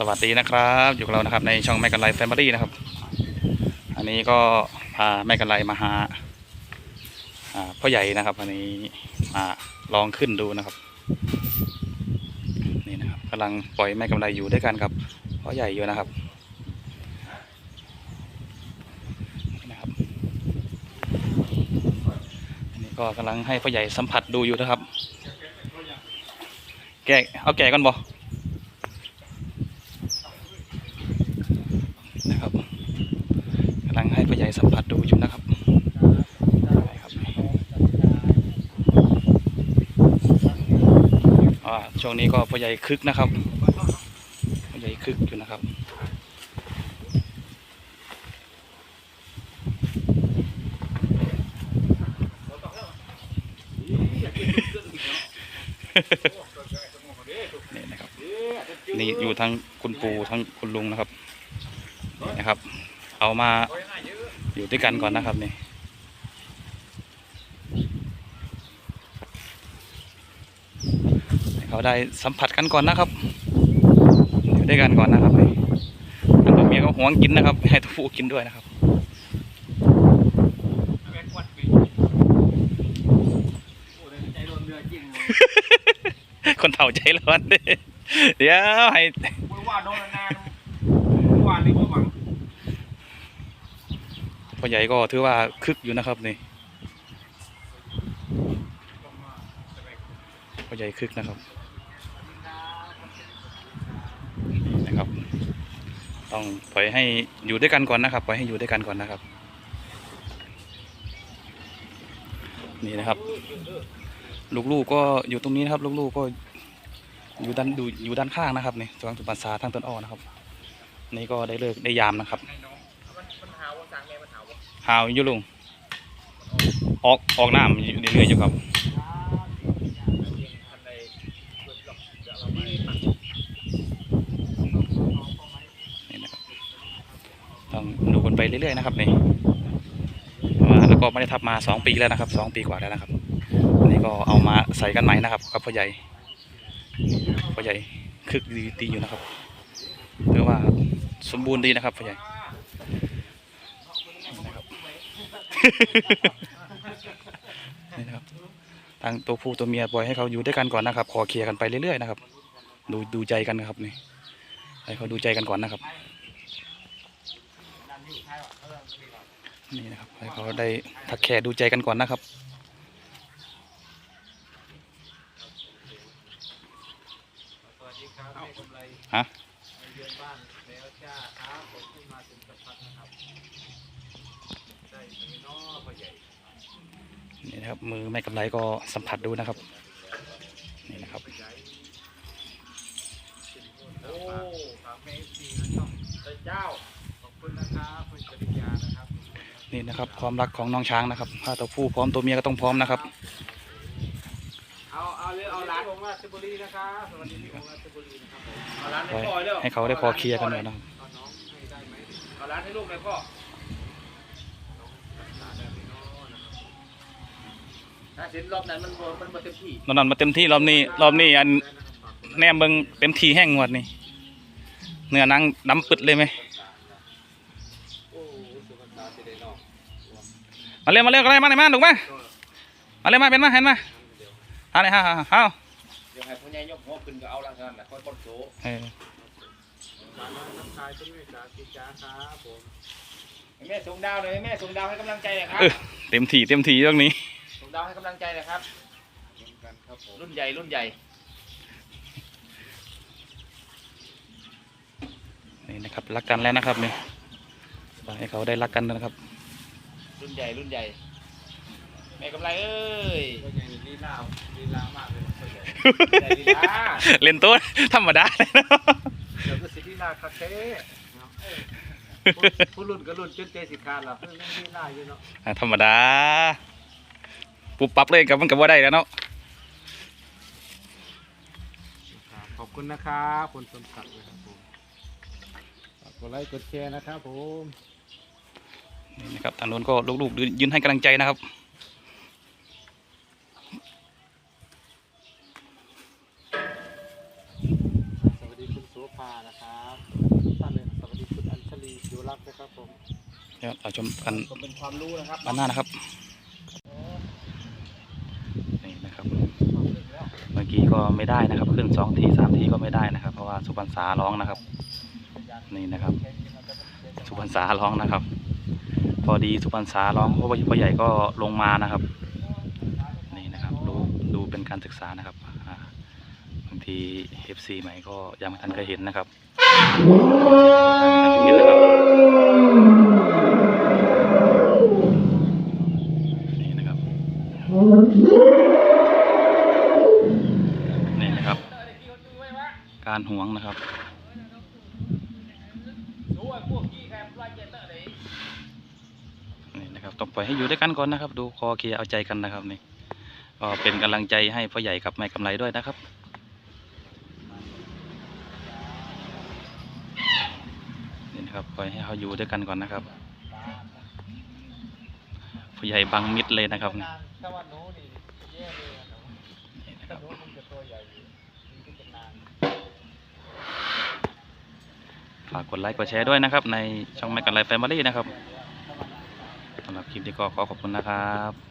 สวัสดีนะครับ อยู่กับเรานะครับในช่องแม่กันไลแฟมิลี่นะครับ อันนี้ก็พาแม่กันไลมาหาอ่าพ่อใหญ่นะครับ อันนี้มาลองขึ้นดูนะครับนี่นะครับกำลังปล่อยแม่กำไรอยู่ด้วยกันกับพ่อใหญ่อยู่นะครับนะครับอันนี้ก็กำลังให้พ่อใหญ่สัมผัสดูอยู่นะครับ แกะเอาแกะก่อนบ่กำลังให้พ่อใหญ่สัมผัสดูอยู่นะครับได้ครับอ่า ช่วงนี้ก็พ่อใหญ่คึกนะครับพ่อใหญ่คึกอยู่นะครับนี่นะครับนี่อยู่ทั้งคุณปู่ทั้งคุณลุงนะครับนี่นะครับ เอามาอยู่ด้วยกันก่อนนะครับนี่ให้ เขาได้สัมผัสกันก่อนนะครับอยู่ด้วยกันก่อนนะครับนี่ทางตัวเมียก็หวงกินนะครับ ให้ตัวผู้กินด้วยนะครับคนเฒ่าใจร้อนเด้เดี๋ยวให้ว่าโดนนานว่านี่ว่าหวังพ่อใหญ่ก็ถือว่าคึกอยู่นะครับนี่พ่อใหญ่คึกนะครับนี่นะครับ ต้องปล่อยให้อยู่ด้วยกันก่อนนะครับ ปล่อยให้อยู่ด้วยกันก่อนนะครับ นี่นะครับ ลูกๆก็อยู่ตรงนี้นะครับ ลูกๆก็อยู่ด้านดูอยู่ด้านข้างนะครับนี่ทางตุปัสสาทางต้นอ้อนะครับ นี่ก็ได้เลิกได้ยามนะครับมันหาว่าสั่งแม่มันหาว่าหาวอยู่ลุงออกออกน้ำอยู่เรื่อยๆอยู่ครับ อันใดเปิดหลอกเดี๋ยวเราไม่ตัด นี่นะครับต้องดูกันไป เรื่อยๆนะครับนี่แล้วก็ไม่ได้ทับมาสองปีแล้วนะครับสองปีกว่าแล้วนะครับอันนี้ก็เอามาใส่กันใหม่นะครับกับพ่อใหญ่พ่อใหญ่คึกดีดีอยู่นะครับถือว่าสมบูรณ์ดีนะครับพ่อใหญ่นะครับนี่นะครับทางตัวผู้ตัวเมียปล่อยให้เขาอยู่ด้วยกันก่อนนะครับขอเคลียร์กันไปเรื่อยๆนะครับ ดูดูใจกันนะครับนี่ให้เขาดูใจกันก่อนนะครับ นี่นะครับให้เขาได้ทักแค่ดูใจกันก่อนนะครับฮะนี่นะครับมือแม่กำไรก็สัมผัสดูนะครับนี่นะครับ พ่อใหญ่โอ้ฝากแม่ซีนะช่องเจ้าขอบคุณนะครับคุณจริยานะครับ นี่นะครับ ความรักของน้องช้างนะครับ ถ้าตัวผู้พร้อมตัวเมียก็ต้องพร้อมนะครับ เอาเอาเลยเอาร้านของราชบุรีนะครับสวัสดีที่ของราชบุรีนะครับผมเอาร้านให้พ่อเร็วให้เขาได้พอเคลียร์กันหน่อยนะครับเอาน้องให้ได้ไหมเอาร้านให้ลูกเลยพ่อถ้าสินรอบนั้นมันบ่มันบ่เต็มที่นอนๆมาเต็มที่รอบนี้รอบนี้อันแนมเบิงเต็มที่แห้งงวดนี่เนื้อหนังดำปึดเลยไหม โอ้สุภาษาสิได้นอก มาเร็วมาเร็วอะไรมาไหนมาถูกไหมมาเร็วมาเป็นมาเห็นมาเอาเลยฮะเอาเอาเดี๋ยวให้พ่อใหญ่ยกหัวขึ้นก็เอาละกันนะค่อยกดโซ่เออน้ำชายเป็นเมษาสิจ้าครับผมแม่ส่งดาวเลยแม่ส่งดาวให้กำลังใจน่อยครับเต็มที่เต็มที่เรื่องนี้ส่งดาวให้กำลังใจน่อยครับรุ่นใหญ่รุ่นใหญ่นี่นะครับรักกันแล้วนะครับนี่ให้เขาได้รักกันนะครับ รุ่นใหญ่รุ่นใหญ่ แม่กำไรเอ้ยพ่อใหญ่ลีลาลีลามากเลยพ่อใหญ่ใหญ่ลีลาเล่นโต๊ะธรรมดาเลยเนาะเดี๋ยวก็สิลีลาคาเฟ่ผู้รุ่นก็รุ่นจนเจสิคาดแล้วเพิ่งเล่นลีลาอยู่เนาะอ่าธรรมดาปุบปั๊บเลยกับมันกับว่าได้แล้วเนาะขอบคุณนะครับคุณสมศักดิ์นะครับผมฝากกดไลค์กดแชร์นะครับผม นี่นะครับทางโน้นก็ลูกๆยืนให้กำลังใจนะครับสวัสดีคุณโสภานะครับท่านเลยสวัสดีคุณอัญชลีอยู่รักนะครับผมเดี๋ยวเราชมกันก็เป็นความรู้นะครับด้านหน้านะครับนี่นะครับ เมื่อกี้ก็ไม่ได้นะครับ ขึ้นสองทีสามทีก็ไม่ได้นะครับ เพราะว่าสุพรรณษาร้องนะครับ นี่นะครับ สุพรรณษาร้องนะครับ พอดีสุพรรณษาร้องเพราะว่าพ่อใหญ่ก็ลงมานะครับ นี่นะครับดูดูเป็นการศึกษานะครับบางที FC ใหม่ก็ยังไม่ทันเคยเห็นนะครับเห็นนะครับนี่นะครับนี่นะครับ การห่วงนะครับ ต้องปล่อยให้อยู่ด้วยกันก่อนนะครับ ดูคอเคลียเอาใจกันนะครับนี่ก็เป็นกำลังใจให้พ่อใหญ่กับแม่กำไรด้วยนะครับนี่นะครับปล่อยให้เขาอยู่ด้วยกันก่อนนะครับพ่อใหญ่บังมิดเลยนะครับนี่นะครับฝากกดไลค์กดแชร์ด้วยนะครับ ในช่องแม่กำไรแฟมิลี่นะครับ ลิปนี้ก็ขอขอบคุณนะครับ